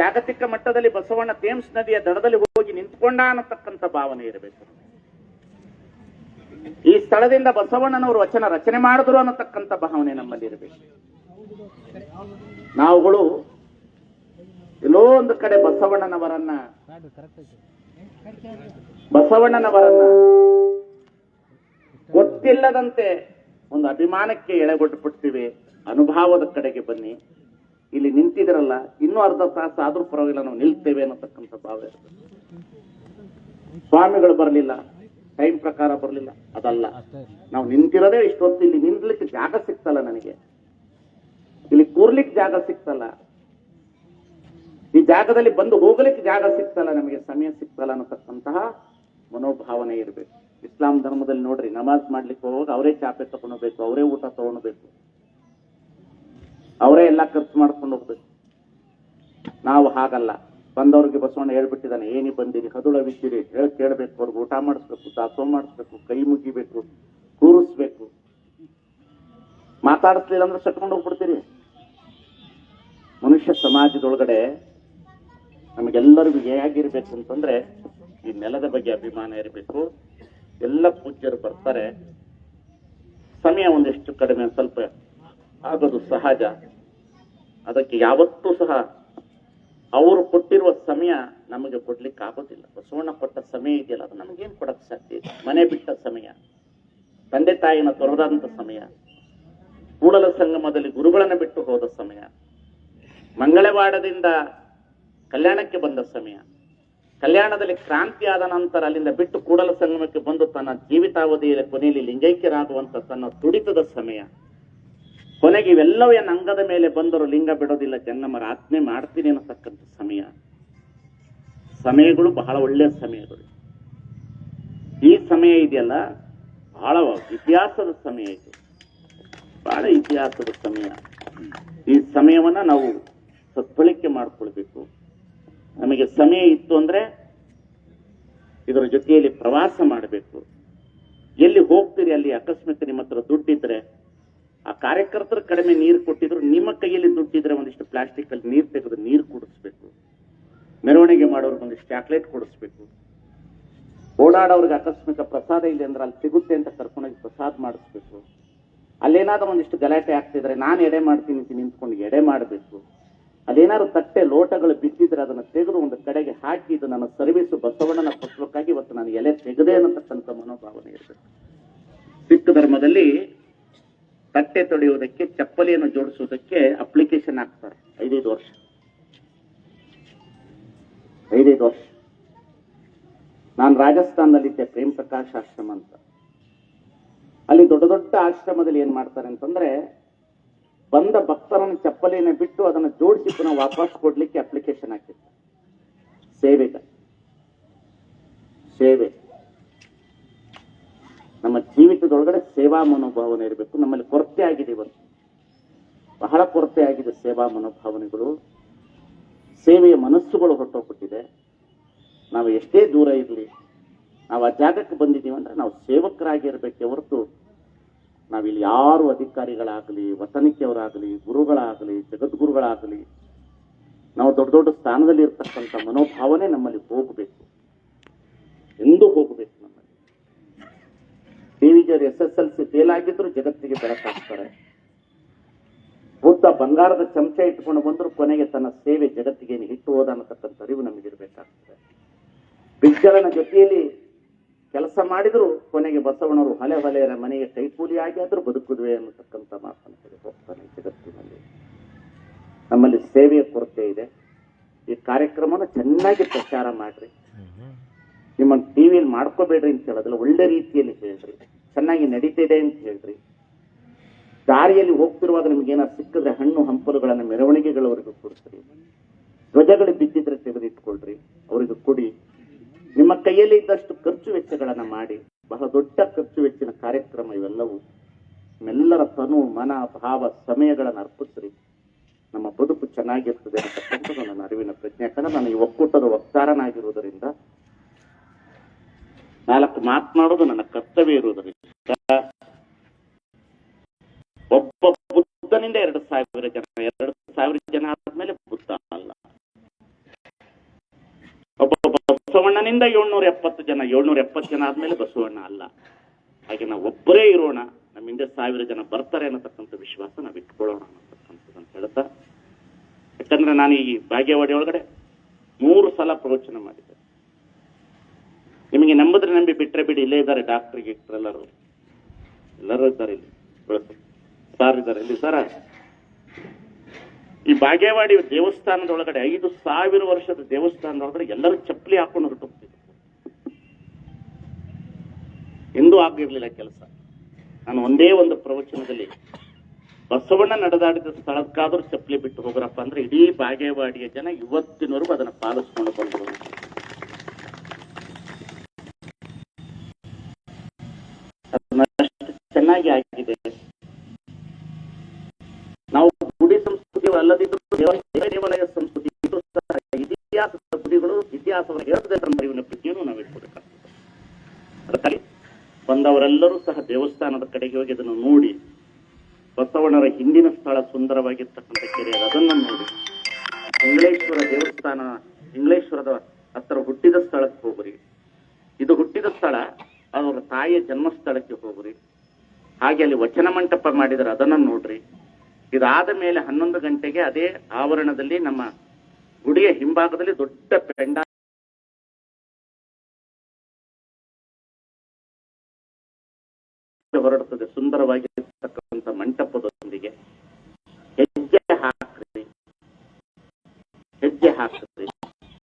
ಜಾಗತಿಕ ಮಟ್ಟದಲ್ಲಿ ಬಸವಣ್ಣ ಥೇಮ್ಸ್ ನದಿಯ ದಡದಲ್ಲಿ ಹೋಗಿ ನಿಂತ್ಕೊಂಡ ಅನ್ನತಕ್ಕಂಥ ಭಾವನೆ ಇರಬೇಕು. ಈ ಸ್ಥಳದಿಂದ ಬಸವಣ್ಣನವರು ವಚನ ರಚನೆ ಮಾಡಿದ್ರು ಅನ್ನತಕ್ಕಂಥ ಭಾವನೆ ನಮ್ಮಲ್ಲಿ ಇರಬೇಕು. ನಾವುಗಳು ಎಲ್ಲೋ ಒಂದು ಕಡೆ ಬಸವಣ್ಣನವರನ್ನ ಬಸವಣ್ಣನವರನ್ನ ಗೊತ್ತಿಲ್ಲದಂತೆ ಒಂದು ಅಭಿಮಾನಕ್ಕೆ ಎಳೆಗೊಟ್ಟುಬಿಡ್ತೀವಿ. ಅನುಭವದ ಕಡೆಗೆ ಬನ್ನಿ. ಇಲ್ಲಿ ನಿಂತಿದ್ರಲ್ಲ, ಇನ್ನೂ ಅರ್ಧ ತಾಸು ಆದ್ರೂ ಪರವಾಗಿಲ್ಲ, ನಾವು ನಿಲ್ತೇವೆ ಅನ್ನತಕ್ಕಂಥ ಭಾವ ಇರ್ತದೆ ಸ್ವಾಮಿಗಳು ಬರಲಿಲ್ಲ ಟೈಮ್ ಪ್ರಕಾರ ಬರಲಿಲ್ಲ, ಅದಲ್ಲ. ನಾವು ನಿಂತಿರೋದೇ ಇಷ್ಟೊತ್ತು, ಇಲ್ಲಿ ನಿಂತಲಿಕ್ಕೆ ಜಾಗ ಸಿಗ್ತಲ್ಲ ನನಗೆ. ಇಲ್ಲಿ ಕೂರ್ಲಿಕ್ಕೆ ಜಾಗ ಸಿಗ್ತಲ್ಲ ಈ ಜಾಗದಲ್ಲಿ ಬಂದು ಹೋಗ್ಲಿಕ್ಕೆ ಜಾಗ ಸಿಗ್ತಲ್ಲ ನಮಗೆ ಸಮಯ ಸಿಗ್ತಲ್ಲ ಅನ್ನತಕ್ಕಂತಹ ಮನೋಭಾವನೆ ಇರಬೇಕು. ಇಸ್ಲಾಂ ಧರ್ಮದಲ್ಲಿ ನೋಡ್ರಿ, ನಮಾಜ್ ಮಾಡ್ಲಿಕ್ಕೆ ಹೋಗಿ ಅವರೇ ಚಾಪೆ ತಗೊಳ್ಬೇಕು ಅವರೇ ಊಟ ತಗೊಂಡ್ಬೇಕು ಅವರೇ ಎಲ್ಲ ಖರ್ಚು ಮಾಡ್ಕೊಂಡು ಹೋಗ್ಬೇಕು. ನಾವು ಹಾಗಲ್ಲ. ಬಂದವ್ರಿಗೆ ಬಸವಣ್ಣ ಹೇಳ್ಬಿಟ್ಟಿದ್ದಾನೆ, ಏನಿ ಬಂದಿರಿ ಹದುಳವಿದ್ದೀರಿ ಹೇಳಿ ಕೇಳಬೇಕು, ಅವ್ರಿಗೆ ಊಟ ಮಾಡಿಸ್ಬೇಕು ದಾಸೋಹ ಮಾಡಿಸ್ಬೇಕು, ಕೈ ಮುಗಿಬೇಕು, ಕೂರಿಸ್ಬೇಕು. ಮಾತಾಡಿಸ್ಲಿಲ್ಲ ಅಂದ್ರೆ ಸಟ್ಕೊಂಡು ಹೋಗ್ಬಿಡ್ತೀರಿ. ಮನುಷ್ಯ ಸಮಾಜದೊಳಗಡೆ ನಮಗೆಲ್ಲರಿಗೂ ಹೇಗಿರ್ಬೇಕು ಅಂತಂದ್ರೆ, ಈ ನೆಲದ ಬಗ್ಗೆ ಅಭಿಮಾನ ಇರಬೇಕು. ಎಲ್ಲ ಪೂಜ್ಯರು ಬರ್ತಾರೆ. ಸಮಯ ಒಂದಿಷ್ಟು ಕಡಿಮೆ ಸ್ವಲ್ಪ ಆಗೋದು ಸಹಜ. ಅದಕ್ಕೆ ಯಾವತ್ತೂ ಸಹ ಅವರು ಕೊಟ್ಟಿರುವ ಸಮಯ ನಮಗೆ ಕೊಡ್ಲಿಕ್ಕೆ ಆಗೋದಿಲ್ಲ. ಬಸವಣ್ಣ ಕೊಟ್ಟ ಸಮಯ ಇದೆಯಲ್ಲ, ಅದು ನಮಗೇನು ಕೊಡಕ್ಕೆ ಸಾಧ್ಯ ಇದೆ ಮನೆ ಬಿಟ್ಟ ಸಮಯ, ತಂದೆ ತಾಯಿನ ತೊರೆದಂತ ಸಮಯ, ಕೂಡಲ ಸಂಗಮದಲ್ಲಿ ಗುರುಗಳನ್ನು ಬಿಟ್ಟು ಹೋದ ಸಮಯ ಮಂಗಳವಾಡದಿಂದ ಕಲ್ಯಾಣಕ್ಕೆ ಬಂದ ಸಮಯ, ಕಲ್ಯಾಣದಲ್ಲಿ ಕ್ರಾಂತಿ ಆದ ನಂತರ ಅಲ್ಲಿಂದ ಬಿಟ್ಟು ಕೂಡಲ ಸಂಗಮಕ್ಕೆ ಬಂದು ತನ್ನ ಜೀವಿತಾವಧಿಯಲ್ಲಿ ಕೊನೆಯಲ್ಲಿ ಲಿಂಗೈಕ್ಯರಾಗುವಂಥ ತನ್ನ ತುಡಿತದ ಸಮಯ ಕೊನೆಗೆ ಇವೆಲ್ಲವೂ ಏನು ಅಂಗದ ಮೇಲೆ ಬಂದರು ಲಿಂಗ ಬಿಡೋದಿಲ್ಲ ಚೆನ್ನಮ್ಮರ. ಆಜ್ಞೆ ಮಾಡ್ತೀನಿ ಅನ್ನತಕ್ಕಂಥ ಸಮಯ. ಸಮಯಗಳು ಬಹಳ ಒಳ್ಳೆಯ ಸಮಯಗಳು. ಈ ಸಮಯ ಇದೆಯಲ್ಲ? ಬಹಳ ಇತಿಹಾಸದ ಸಮಯ ಇದು. ಬಹಳ ಇತಿಹಾಸದ ಸಮಯ. ಈ ಸಮಯವನ್ನ ನಾವು ಸದ್ಬಳಕೆ ಮಾಡಿಕೊಳ್ಬೇಕು. ನಮಗೆ ಸಮಯ ಇತ್ತು ಅಂದ್ರೆ ಇದರ ಜೊತೆಯಲ್ಲಿ ಪ್ರವಾಸ ಮಾಡಬೇಕು. ಎಲ್ಲಿ ಹೋಗ್ತೀರಿ ಅಲ್ಲಿ ಅಕಸ್ಮಾತ್ ನಿಮ್ಮ ಹತ್ರ ದುಡ್ಡಿದ್ರೆ ಆ ಕಾರ್ಯಕರ್ತರು ಕಡಿಮೆ ನೀರು ಕೊಟ್ಟಿದ್ರು, ನಿಮ್ಮ ಕೈಯಲ್ಲಿ ದುಡ್ಡಿದ್ರೆ ಒಂದಿಷ್ಟು ಪ್ಲಾಸ್ಟಿಕ್ ಅಲ್ಲಿ ನೀರು ತೆಗೆದು ನೀರು ಕುಡಿಸ್ಬೇಕು. ಮೆರವಣಿಗೆ ಮಾಡೋರ್ಗೆ ಒಂದಿಷ್ಟು ಚಾಕ್ಲೇಟ್ ಕೊಡಿಸ್ಬೇಕು. ಓಡಾಡೋರ್ಗೆ ಆಕಸ್ಮಿಕ ಪ್ರಸಾದ ಇಲ್ಲ ಅಂದ್ರೆ ಅಲ್ಲಿ ಸಿಗುತ್ತೆ ಅಂತ ಕರ್ಕೊಂಡೋಗಿ ಪ್ರಸಾದ ಮಾಡಿಸ್ಬೇಕು. ಅಲ್ಲೇನಾದ್ರೂ ಒಂದಿಷ್ಟು ಗಲಾಟೆ ಆಗ್ತಿದ್ರೆ ನಾನು ಎಡೆ ಮಾಡ್ತೀನಿ ಅಂತ ನಿಂತ್ಕೊಂಡು ಎಡೆ ಮಾಡಬೇಕು. ಅಲ್ಲೇನಾದ್ರು ತಟ್ಟೆ ಲೋಟಗಳು ಬಿದ್ದಿದ್ರೆ ಅದನ್ನು ತೆಗೆದು ಒಂದು ಕಡೆಗೆ ಹಾಕಿ ಇದು ನನ್ನ ಸರ್ವಿಸ್ ಬಸವಣ್ಣನ ಪುಸ್ತಕಕ್ಕಾಗಿ ಇವತ್ತು ನಾನು ಎಲೆ ತೆಗೆದೆ ಅನ್ನತಕ್ಕಂಥ ಮನೋಭಾವನೆ ಇರಬೇಕು. ಸಿಖ್ ಧರ್ಮದಲ್ಲಿ ತಟ್ಟೆ ತೊಳೆಯುವುದಕ್ಕೆ, ಚಪ್ಪಲಿಯನ್ನು ಜೋಡಿಸುವುದಕ್ಕೆ ಅಪ್ಲಿಕೇಶನ್ ಹಾಕ್ತಾರೆ. ಐದೈದು ವರ್ಷ. ಐದೈದು ವರ್ಷ. ನಾನು ರಾಜಸ್ಥಾನದಲ್ಲಿದ್ದೆ, ಪ್ರೇಮ್ ಪ್ರಕಾಶ್ ಆಶ್ರಮ ಅಂತ. ಅಲ್ಲಿ ದೊಡ್ಡ ದೊಡ್ಡ ಆಶ್ರಮದಲ್ಲಿ ಏನ್ ಮಾಡ್ತಾರೆ ಅಂತಂದ್ರೆ, ಬಂದ ಭಕ್ತರನ್ನು ಚಪ್ಪಲಿಯನ್ನು ಬಿಟ್ಟು ಅದನ್ನ ಜೋಡಿಸಿ ಪುನಃ ವಾಪಸ್ ಕೊಡ್ಲಿಕ್ಕೆ ಅಪ್ಲಿಕೇಶನ್ ಹಾಕಿತ್ತು ಸೇವೆಗ ಸೇವೆ. ನಮ್ಮ ಜೀವಿತದೊಳಗಡೆ ಸೇವಾ ಮನೋಭಾವನೆ ಇರಬೇಕು. ನಮ್ಮಲ್ಲಿ ಕೊರತೆ ಆಗಿದೆ ಇವತ್ತು. ಬಹಳ ಕೊರತೆ ಆಗಿದೆ ಸೇವಾ ಮನೋಭಾವನೆಗಳು. ಸೇವೆಯ ಮನಸ್ಸುಗಳು ಹೊರಟೋಗ್ಬಿಟ್ಟಿದೆ. ನಾವು ಎಷ್ಟೇ ದೂರ ಇರಲಿ, ನಾವು ಆ ಜಾಗಕ್ಕೆ ಬಂದಿದ್ದೀವಿ ಅಂದ್ರೆ ನಾವು ಸೇವಕರಾಗಿ ಇರಬೇಕೆ ಹೊರತು ನಾವಿಲ್ಲಿ ಯಾರು ಅಧಿಕಾರಿಗಳಾಗಲಿ ವತನಿಕೆಯವರಾಗಲಿ ಗುರುಗಳಾಗಲಿ, ಜಗದ್ಗುರುಗಳಾಗಲಿ, ನಾವು ದೊಡ್ಡ ದೊಡ್ಡ ಸ್ಥಾನದಲ್ಲಿ ಇರ್ತಕ್ಕಂಥ ಮನೋಭಾವನೆ ನಮ್ಮಲ್ಲಿ ಹೋಗಬೇಕು ಎಂದೂ ಹೋಗಬೇಕು ನಮ್ಮಲ್ಲಿ ದೇವಿಜರು S S L C fail ಆಗಿದ್ರು ಜಗತ್ತಿಗೆ ಬೆಳಕಾಗ್ತಾರೆ ಬುದ್ಧ ಬಂಗಾರದ ಚಮಚ ಇಟ್ಕೊಂಡು ಬಂದ್ರು ಕೊನೆಗೆ ತನ್ನ ಸೇವೆ ಜಗತ್ತಿಗೆ ಹಿಟ್ಟು ಹೋದ ಅನ್ನತಕ್ಕಂಥ ಅರಿವು ನಮಗಿರಬೇಕಾಗ್ತದೆ ಬಿಜ್ಜಳನ ಜೊತೆಯಲ್ಲಿ ಕೆಲಸ ಮಾಡಿದ್ರು ಕೊನೆಗೆ ಬಸವಣ್ಣವರು ಹಲೆ ಹೊಲೆಯರ ಮನೆಗೆ ಕೈಕೂಲಿ ಆದರೂ ಬದುಕುದುವೆ ಅನ್ನತಕ್ಕಂಥ ಮಾತನ್ನು ಹೋಗ್ತಾನೆ ಜಗತ್ತಿನಲ್ಲಿ. ನಮ್ಮಲ್ಲಿ ಸೇವೆಯ ಕೊರತೆ ಇದೆ. ಈ ಕಾರ್ಯಕ್ರಮನ ಚೆನ್ನಾಗಿ ಪ್ರಚಾರ ಮಾಡ್ರಿ. ನಿಮ್ಮ ಟಿವಿಯಲ್ಲಿ ಮಾಡ್ಕೋಬೇಡ್ರಿ ಅಂತ ಹೇಳೋದಿಲ್ಲ ಒಳ್ಳೆ ರೀತಿಯಲ್ಲಿ ಹೇಳ್ರಿ. ಚೆನ್ನಾಗಿ ನಡೀತಿದೆ ಅಂತ ಹೇಳ್ರಿ. ದಾರಿಯಲ್ಲಿ ಹೋಗ್ತಿರುವಾಗ ನಿಮ್ಗೆ ಏನಾದ್ರು ಸಿಕ್ಕಿದ್ರೆ ಹಣ್ಣು ಹಂಪಲುಗಳನ್ನ ಮೆರವಣಿಗೆಗಳವರೆಗೂ ಕೊಡ್ತೀರಿ ಧ್ವಜಗಳು ಬಿದ್ದಿದ್ರೆ ತೆಗೆದಿಟ್ಕೊಳ್ರಿ, ಅವರಿಗೆ ಕೊಡಿ. ನಿಮ್ಮ ಕೈಯಲ್ಲಿ ಇದ್ದಷ್ಟು ಖರ್ಚು ವೆಚ್ಚಗಳನ್ನ ಮಾಡಿ. ಬಹಳ ದೊಡ್ಡ ಖರ್ಚು ವೆಚ್ಚಿನ ಕಾರ್ಯಕ್ರಮ ಇವೆಲ್ಲವೂ ನಿಮ್ಮೆಲ್ಲರ ತನು, ಮನ, ಭಾವ, ಸಮಯಗಳನ್ನ ಅರ್ಪಿಸ್ರಿ. ನಮ್ಮ ಬದುಕು ಚೆನ್ನಾಗಿರ್ತದೆ ಅಂತಕ್ಕಂಥದ್ದು ನನ್ನ ಅರಿವಿನ ಪ್ರಜ್ಞೆ. ಯಾಕಂದ್ರೆ ನಾನು ಈ ಒಕ್ಕೂಟದ ವಕ್ತಾರನಾಗಿರುವುದರಿಂದ ನಾಲ್ಕು ಮಾತನಾಡೋದು ನನ್ನ ಕರ್ತವ್ಯ ಇರುವುದರಿಂದ ಒಬ್ಬ ಬುದ್ಧನಿಂದ ಎರಡು ಸಾವಿರ ಜನ ಎರಡು ಸಾವಿರ ಜನ ಆದ್ಮೇಲೆ ಬುದ್ಧ ಅಲ್ಲ ಬಸವಣ್ಣನಿಂದ ಏಳ್ನೂರ ಎಪ್ಪತ್ತು ಜನ ಏಳ್ನೂರ ಎಪ್ಪತ್ತು ಜನ ಆದ್ಮೇಲೆ ಬಸವಣ್ಣ ಅಲ್ಲ. ಹಾಗೆ ನಾವು ಒಬ್ಬರೇ ಇರೋಣ, ನಮ್ಮ ಹಿಂದೆ ಸಾವಿರ ಜನ ಬರ್ತಾರೆ ಅನ್ನತಕ್ಕಂಥ ವಿಶ್ವಾಸ ನಾವು ಇಟ್ಕೊಳ್ಳೋಣ ಅಂತ ಹೇಳ್ತಾ. ಯಾಕಂದ್ರೆ ನಾನು ಈ ಭಾಗ್ಯವಾಡಿ ಒಳಗಡೆ ಮೂರು ಸಲ ಪ್ರವಚನ ಮಾಡಿದ್ದೆ. ನಿಮಗೆ ನಂಬಿದ್ರೆ ನಂಬಿ, ಬಿಟ್ರೆ ಬಿಡಿ, ಇಲ್ಲೇ ಇದ್ದಾರೆ ಡಾಕ್ಟರ್ ಗಿಕ್ಟರ್ ಎಲ್ಲರೂ. ಎಲ್ಲರೂ ಇದ್ದಾರೆ ಇಲ್ಲಿ. ಸಾರ್ ಇದ್ದಾರೆ. ಇಲ್ಲಿ ಸರ ಈ ಬಾಗೇವಾಡಿ ದೇವಸ್ಥಾನದೊಳಗಡೆ ಐದು ಸಾವಿರ ವರ್ಷದ ದೇವಸ್ಥಾನದೊಳಗಡೆ ಎಲ್ಲರೂ ಚಪ್ಪಲಿ ಹಾಕೊಂಡು ಹೊರಟೋಗ್ತಿದ್ರು ಎಂದೂ ಆಗಿರಲಿಲ್ಲ ಕೆಲಸ. ನಾನು ಒಂದೇ ಒಂದು ಪ್ರವಚನದಲ್ಲಿ, ಬಸವಣ್ಣ ನಡೆದಾಡಿದ ಸ್ಥಳಕ್ಕಾದ್ರೂ ಚಪ್ಪಲಿ ಬಿಟ್ಟು ಹೋಗ್ರಪ್ಪ ಅಂದ್ರೆ ಇಡೀ ಬಾಗೇವಾಡಿಯ ಜನ ಇವತ್ತಿನವರೆಗೂ ಅದನ್ನ ಪಾಲಿಸ್ಕೊಂಡು ಬಂದರು. ಚೆನ್ನಾಗಿ ಆಗಿದೆ. ನಾವು ಗುಡಿ ಸಂಸ್ಕೃತಿ ಅಲ್ಲದಿದ್ದರೂ ದೇವ- ದೇವಾಲಯ ಸಂಸ್ಕೃತಿ ಇದು ಸಹ ಇತಿಹಾಸದ ಗುಡಿಗಳು ಇತಿಹಾಸವನ್ನು ಹೇಳದೆ ಅರಿವಿನ ಪ್ರಜ್ಞೆಯನ್ನು ನಾವು ಇಟ್ಕೊಳ್ಬೇಕಾಗ್ತದೆ ಅದಕ್ಕಾಗಿ ಬಂದವರೆಲ್ಲರೂ ಸಹ ದೇವಸ್ಥಾನದ ಕಡೆಗೆ ಹೋಗಿ ಅದನ್ನು ನೋಡಿ ಬಸವಣ್ಣರ ಹಿಂದಿನ ಸ್ಥಳ ಸುಂದರವಾಗಿರ್ತಕ್ಕಂಥ ಕೆರೆ ಅದು, ಅದನ್ನು ನೋಡಿ. ಇಂಗ್ಲೇಶ್ವರ ದೇವಸ್ಥಾನ ಇಂಗ್ಲೇಶ್ವರದ ಹತ್ತಿರ ಹುಟ್ಟಿದ ಸ್ಥಳಕ್ಕೆ ಹೋಗ್ರಿ. ಇದು ಹುಟ್ಟಿದ ಸ್ಥಳ ಅವರ ತಾಯಿಯ ಜನ್ಮಸ್ಥಳಕ್ಕೆ ಹೋಗ್ರಿ. ಹಾಗೆ ಅಲ್ಲಿ ವಚನ ಮಂಟಪ ಮಾಡಿದರೆ ಅದನ್ನು ನೋಡ್ರಿ. ಇದಾದ ಮೇಲೆ ಹನ್ನೊಂದು ಗಂಟೆಗೆ ಅದೇ ಆವರಣದಲ್ಲಿ ನಮ್ಮ ಗುಡಿಯ ಹಿಂಭಾಗದಲ್ಲಿ ದೊಡ್ಡ ಪೆಂಡ ಹೊರಡುತ್ತದೆ ಸುಂದರವಾಗಿರ್ತಕ್ಕಂಥ ಮಂಟಪದೊಂದಿಗೆ ಹೆಜ್ಜೆ ಹಾಕ್ರಿ. ಹೆಜ್ಜೆ ಹಾಕ್ರಿ.